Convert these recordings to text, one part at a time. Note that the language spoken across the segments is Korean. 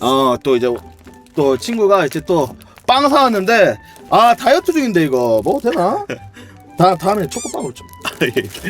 어 또 이제 또 친구가 이제 또 빵 사왔는데 아 다이어트 중인데 이거 먹어도 되나? 다 다음에 초코빵으로 좀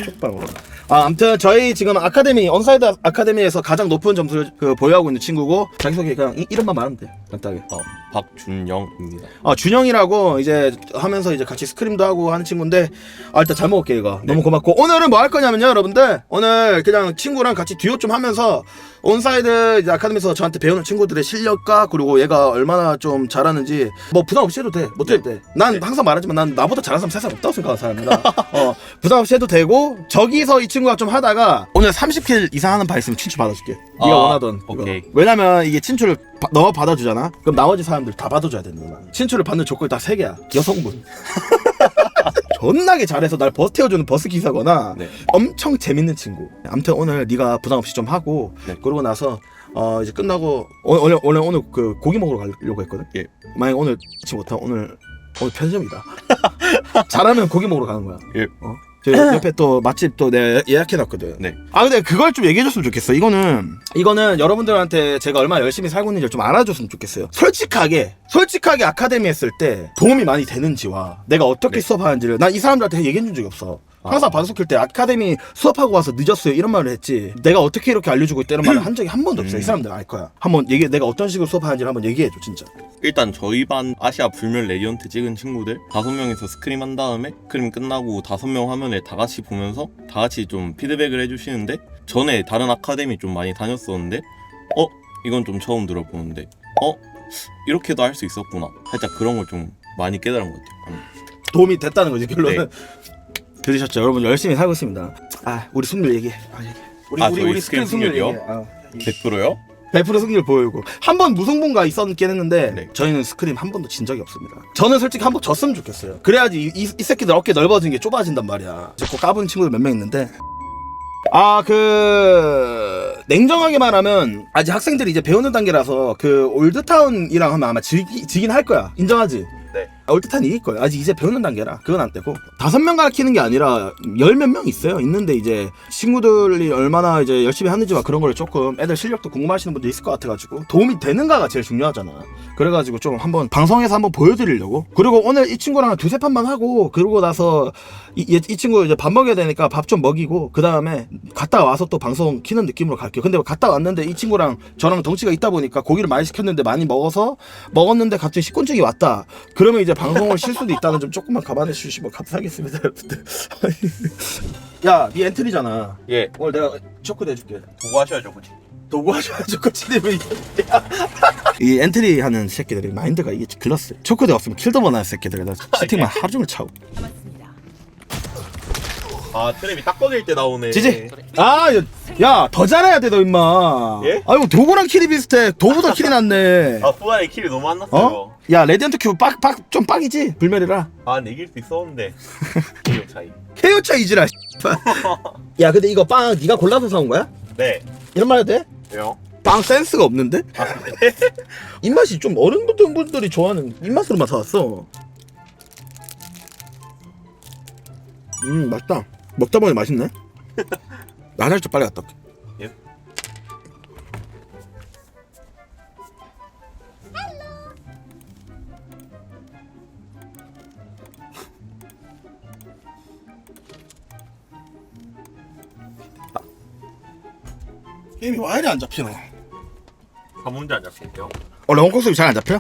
초코빵으로. 아 아무튼 저희 지금 아카데미 언사이드 아카데미에서 가장 높은 점수를 그 보유하고 있는 친구고 자기소개 그냥 이, 이름만 말하면 돼 간단하게. 어, 박준영입니다. 아 준영이라고 이제 하면서 이제 같이 스크림도 하고 하는 친구인데 아 일단 잘 먹을게 이거. 너무 고맙고. 오늘은 뭐 할 거냐면요 여러분들. 오늘 그냥 친구랑 같이 듀오 좀 하면서 온사이드 이제 아카데미에서 저한테 배우는 친구들의 실력과 그리고 얘가 얼마나 좀 잘하는지 뭐 부담 없이 해도 돼. 못해도 돼난 항상 말하지만 난 나보다 잘하는 사람 세상 없다고 생각하는 사람이다. 어 부담 없이 해도 되고 저기서 이 친구가 좀 하다가 오늘 30킬 이상 하는 바 있으면 친추 받아줄게. 네가 아, 원하던. 이거. 오케이. 왜냐면 이게 친추를 바- 너가 받아주잖아. 그럼 나머지 사람 들 다 받아줘야 되는 거야 친추를 받는 조건이 딱 세 개야 여성분 존나게 잘해서 날 버스 태워주는 버스 기사거나 네. 엄청 재밌는 친구 아무튼 오늘 네가 부담 없이 좀 하고 네. 그러고 나서 어 이제 끝나고 오- 원래 원래 오늘 그 고기 먹으러 가려고 했거든 예. 만약 오늘 치지 못하면 오늘 오늘 편의점이다 잘하면 고기 먹으러 가는 거야 예. 어? 저 옆에 또 맛집 또 내가 예약해놨거든 네. 아 근데 그걸 좀 얘기해줬으면 좋겠어 이거는 이거는 여러분들한테 제가 얼마나 열심히 살고 있는지 좀 알아줬으면 좋겠어요 솔직하게 솔직하게 아카데미 했을 때 도움이 많이 되는지와 내가 어떻게 네. 수업하는지를 난 이 사람들한테 얘기해 준 적이 없어 항상 반숙할 때 아카데미 수업하고 와서 늦었어요. 이런 말을 했지. 내가 어떻게 이렇게 알려주고 있다는 말을 한 적이 한 번도 없어 이 음. 사람들 알 거야. 한번 얘기 내가 어떤 식으로 수업하는지를 한번 얘기해줘 진짜. 일단 저희 반 아시아 불멸 레디언트 찍은 친구들 다섯 명이서 스크림 한 다음에 스크림 끝나고 다섯 명 화면을 다 같이 보면서 다 같이 좀 피드백을 해주시는데 전에 다른 아카데미 좀 많이 다녔었는데 어? 이건 좀 처음 들어보는데 어? 이렇게도 할 수 있었구나. 살짝 그런 걸 좀 많이 깨달은 것 같아요. 도움이 됐다는 거지 결론은. 네. 들으셨죠 여러분 열심히 살고 있습니다 아 우리 승률 얘기해 아 얘기해 우리 아, 우리 저희 우리 스크린 스크린 승률 승률이요? 얘기해 아. 100%요? 100% 승률 보이고 한 번 무승부가 있었긴 했는데 네. 저희는 스크림 한 번도 진 적이 없습니다. 저는 솔직히 한 번 졌으면 좋겠어요. 그래야지 이, 이, 이 새끼들 어깨 넓어진 게 좁아진단 말이야. 그 까부는 친구들 몇 명 있는데 아 그 냉정하게 말하면 아직 학생들이 이제 배우는 단계라서 그 올드타운이랑 하면 아마 지기, 지긴 할 거야. 인정하지? 네. 올드타운 이길 거야. 아직 이제 배우는 단계라 그건 안 되고 다섯 명 가르치는 게 아니라 열 몇 명 있어요. 있는데 이제 친구들이 얼마나 이제 열심히 하는지와 그런 걸 조금 애들 실력도 궁금하시는 분도 있을 것 같아가지고 도움이 되는가가 제일 중요하잖아. 그래가지고 좀 한번 방송에서 한번 보여드리려고. 그리고 오늘 이 친구랑 한 두세 판만 하고 그러고 나서 이, 이, 이 친구 이제 밥 먹여야 되니까 밥 좀 먹이고 그 다음에 갔다 와서 또 방송 키는 느낌으로 갈게요. 근데 갔다 왔는데 이 친구랑 저랑 덩치가 있다 보니까 고기를 많이 시켰는데 많이 먹어서 먹었는데 갑자기 식곤증이 왔다. 그러면 이제 방송을 쉴 수도 있다는 점 조금만 감안해 주시면 감사하겠습니다, 여러분들. 야, 네 엔트리잖아. 예 오늘 내가 초크 내줄게. 보고 하셔야죠 그치? 도구 하셔야 초크 치대면 이 엔트리 하는 새끼들이 마인드가 이게 글렀어. 초크대 없으면 킬도 못하는 새끼들이다. 채팅만 하루 종일 차고. 아 트랩이 딱 꺼질 때 나오네 지지. 아, 야, 더 잘해야 돼, 너 임마. 예? 아유, 도구랑 킬이 비슷해. 도구도 킬이 났네. 아 후반에 킬이 너무 안 났어요 어? 야, 레디언트 큐브 빡, 빡, 좀 빡이지? 불멸이라. 아 근데 이길 수 있었는데 기력 차이 케어차 이지라, 씨발. 야, 근데 이거 빵 네가 골라서 사온 거야? 네 이런 말 해도 돼? 왜요? 빵 센스가 없는데? 입맛이 좀 어른분들 분들이 좋아하는 입맛으로만 사왔어. 음, 맛있다. 먹다 보니 맛있네. 나살 좀 빨리 갔다 올게. 게임이 왜 이리 안 잡히노? 한 문제 안 잡힐게요 원래 홍콩수이 잘 안 잡혀?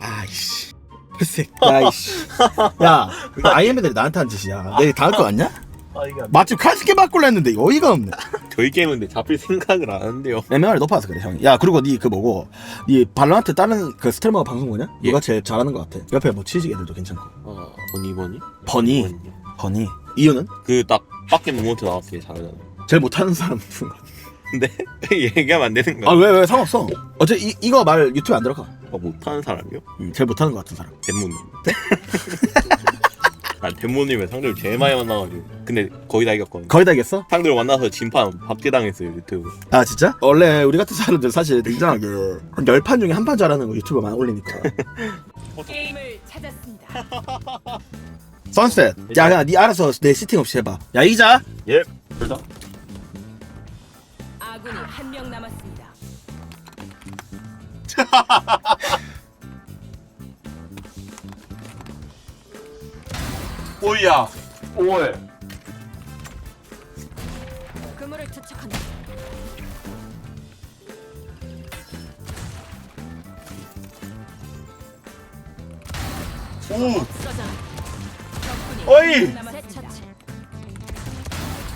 아이씨. 글쎄. 야이씨. 야, 이거 IM들이 나한테 한 짓이야. 내가 당할 거 같냐? 아 이게 안 맛집 칼스케 바꾸려 했는데 이거 어이가 없네. 저희 게임인데 잡힐 생각을 안 하는데요 MMR이 높아서 그래 형이. 야 그리고 니 그 뭐고 니 발로한테 다른 그 스트리머가 방송 보냐? 예. 누가 제일 잘하는 것 같아. 옆에 뭐 치즈 애들도 괜찮고. 아 버니 버니? 버니. 버니. 이유는 그 딱 밖에 모먼트 나왔을 때 잘하잖아 제일 못하는 사람 누군 것 같아. 근데 얘기하면 안 되는 거야 아 왜 왜 상관없어. 어째 이 이거 말 유튜브 안 들어가. 아, 못하는 사람이요? 음, 제일 못하는 것 같은 사람. 덴모님 난 덴모님의 상대를 제일 많이 만나가지고 근데 거의 다 이겼거든 거의 다 이겼어? 상대로 만나서 진판 박제당했어요 유튜브 아 진짜? 원래 우리 같은 사람들 사실 굉장하게 한열판 중에 한 판 잘하는 거 유튜브만 올리니까. 게임을 찾았습니다. 선셋. 야, 야, 니 알아서 내 시팅 없이 해봐. 야, 이자. 예. 둘다 아군이 한 명 남았습니다. 오이야. 오해. 그물을 투척한다. 오. 어이. 한명 남았습니다. 처치.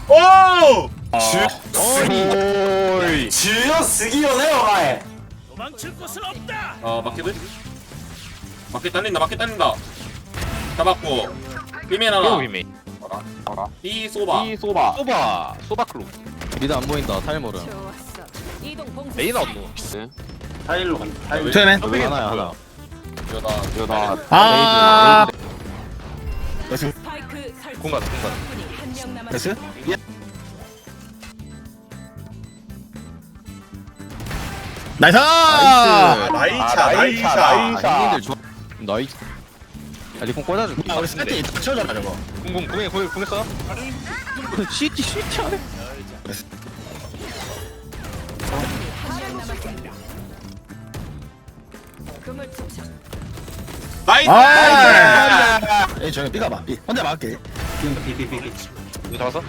오. 주요 쓰기요네요 가에 아 마켓을? 마켓 달린다 마켓 달린다 잡았고 비밀 하나 이미 이 쏘바 이 소바 소바 소바 클로 미드 안 보인다 봉쇄. 메인 없노 타일로 간다 타일로 트레맨 여기 하나야 하나 여다 여다 아 스파이크 설치. 공간 공간. 적군이 한명 남았습니다. 됐어? 나이스! 나이차 나이차, 나이차. 형님들 좋아. 나이 야 리콘 꽂아줄게 아 우리 세트 쳐줘라 저거. 공공 공에 공에 공에 써 시티 시티 안해? 한명 남았습니다. 그물 투척. 나이스. 아 에이 저기 삐가 봐. 삐. 혼자 막을게. 삐삐삐삐 이거 잡았어?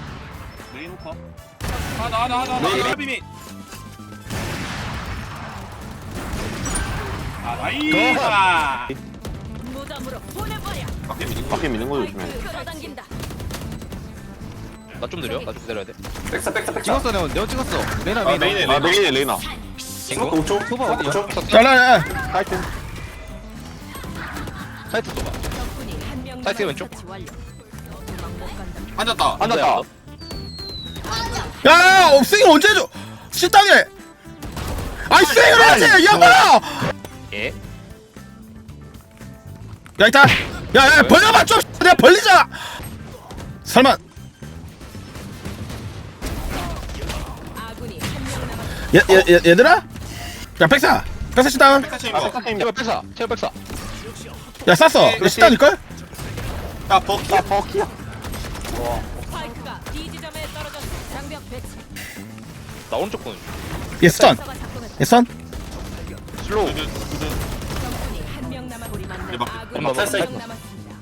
메인 호커 하나 하나 하나 하나 비밀 아 나이차 무덤으로 보내버려. 밖에 미는 거 조심해 스파이크 끌어당긴다. 나 좀 느려? 나 좀 기다려야 돼. 백사 백사 백사. 찍었어 내가 내가 찍었어. 레나 아 메인 메인에 아 메인 메인에 레이나 앵거? 5초 소바 어디야? 5초 잘라 하이튼. 사이트 한명 사이트 왼쪽. 앉았다. 앉았다. 야 업생이 언제 줘? 식당에. 아이 쌩을 하지 야마 예? 야 이따. 야야 벌려봐 좀. 내가 벌리자. 설마. 얘, 얘, 얘, 얘들아? 야 백사. 백사 식당 아 이거 백사 제발 백사 제발 백사 야 쌌어. 이거 식당일걸? 야 버키 아 버키야 스파이크가 B 지점에 떨어졌습니다. 장벽 배치. 나 오른쪽 보는 얘 스턴 서가 작동했다. 얘 스턴 슬로우 적군이 한 명 남았 우리 만난 대박. 아군이 엄마, 한명 엄마. 남았습니다.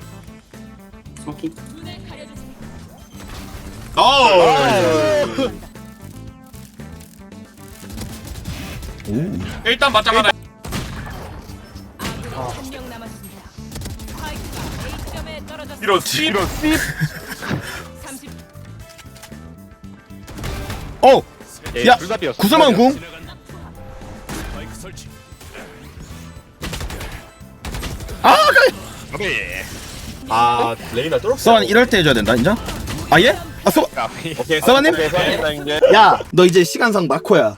스모키 눈을 일단 맞짱 하나 이런 씨 이런 30오 예, 야, 둘다 비었어 구슬만 궁 아, 그래. 아 레이나 뚫었어 서원 이럴 때 해줘야 된다, 인정? 아, 예? 아, 서, 오케이 서원님? 야, 너 이제 시간상 마코야.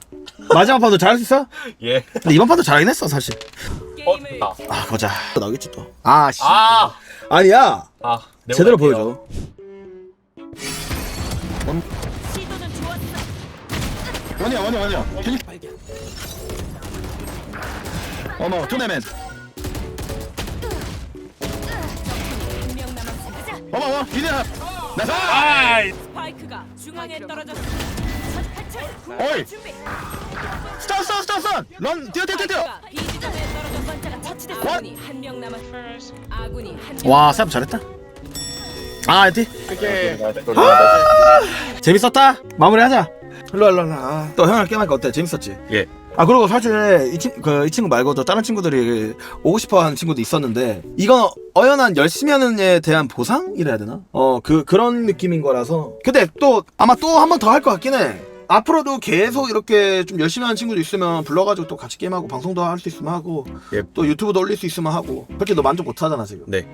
마지막 판도 잘할 수 있어? 예 근데 이번 판도 잘하긴 했어, 사실. 게임을 됐다. 아, 보자. 나오겠지 또. 아, 씨. 아 아니야. 아, 제대로. 보여줘. 시도는 좋았어. 원이야, 원이야, 원이야. 어머, 투네맨. 남았습니다. 어머, 어머, 기대야. 나사! 아이 스파이크가 중앙에. 첫 탈출. 어이. 준비. 스턴, 스턴, 스턴, 스턴! 런, 뛰어, 뛰어, 뛰어, 뛰어! B 지점에 떨어져 번자가 처치됐습니다. 아군이 한명 남았. 아군이 한 명 와, 사업 잘했다. 아, 티 오케이 재밌었다. 마무리하자. 일로 와, 일로 와. 아, 또 형이랑 게임하니까 어때? 재밌었지? 예. 아 그리고 사실 이, 친, 그, 이 친구 말고도 다른 친구들이 오고 싶어하는 친구도 있었는데 이건 어연한 열심히 하는 에 대한 보상이라 해야 되나? 어 그 그런 느낌인 거라서 근데 또 아마 또 한 번 더 할 것 같긴 해. 앞으로도 계속 이렇게 좀 열심히 하는 친구도 있으면 불러가지고 또 같이 게임하고 방송도 할 수 있으면 하고 예. 또 유튜브도 올릴 수 있으면 하고 그렇게 너 만족 못 하잖아 지금 네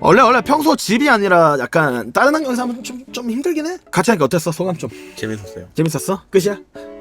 원래 원래 평소 집이 아니라 약간 다른 환경에서 하면 좀, 좀 힘들긴 해? 같이 하니까 어땠어? 소감 좀. 재밌었어요. 재밌었어? 끝이야?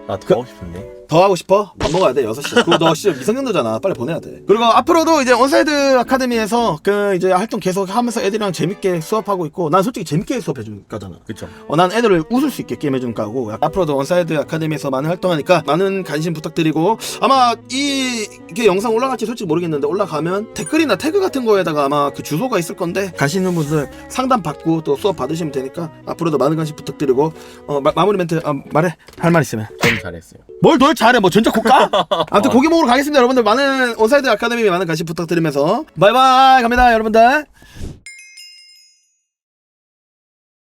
나더 하고 싶은데 더 하고 싶어? 밥 먹어야 돼 6시에. 그리고 너 진짜 미성년자잖아. 빨리 보내야 돼. 그리고 앞으로도 이제 온사이드 아카데미에서 그 이제 활동 계속 하면서 애들이랑 재밌게 수업하고 있고 난 솔직히 재밌게 수업해 줄 거잖아. 그쵸. 어, 난 애들을 웃을 수 있게 게임 해주는 거고 앞으로도 온사이드 아카데미에서 많은 활동하니까 많은 관심 부탁드리고 아마 이, 이게 영상 올라갈지 솔직히 모르겠는데 올라가면 댓글이나 태그 같은 거에다가 아마 그 주소가 있을 건데 있는 분들 상담 받고 또 수업 받으시면 되니까 앞으로도 많은 관심 부탁드리고 어, 마, 마무리 멘트 어, 말해. 할 말 있으면. 전 잘했어요. 뭘더 뭘 잘해? 뭐 전자 국가? 아무튼 고기 먹으러 가겠습니다 여러분들. 많은 온사이드 아카데미 많은 관심 부탁드리면서. 바이바이. 갑니다 여러분들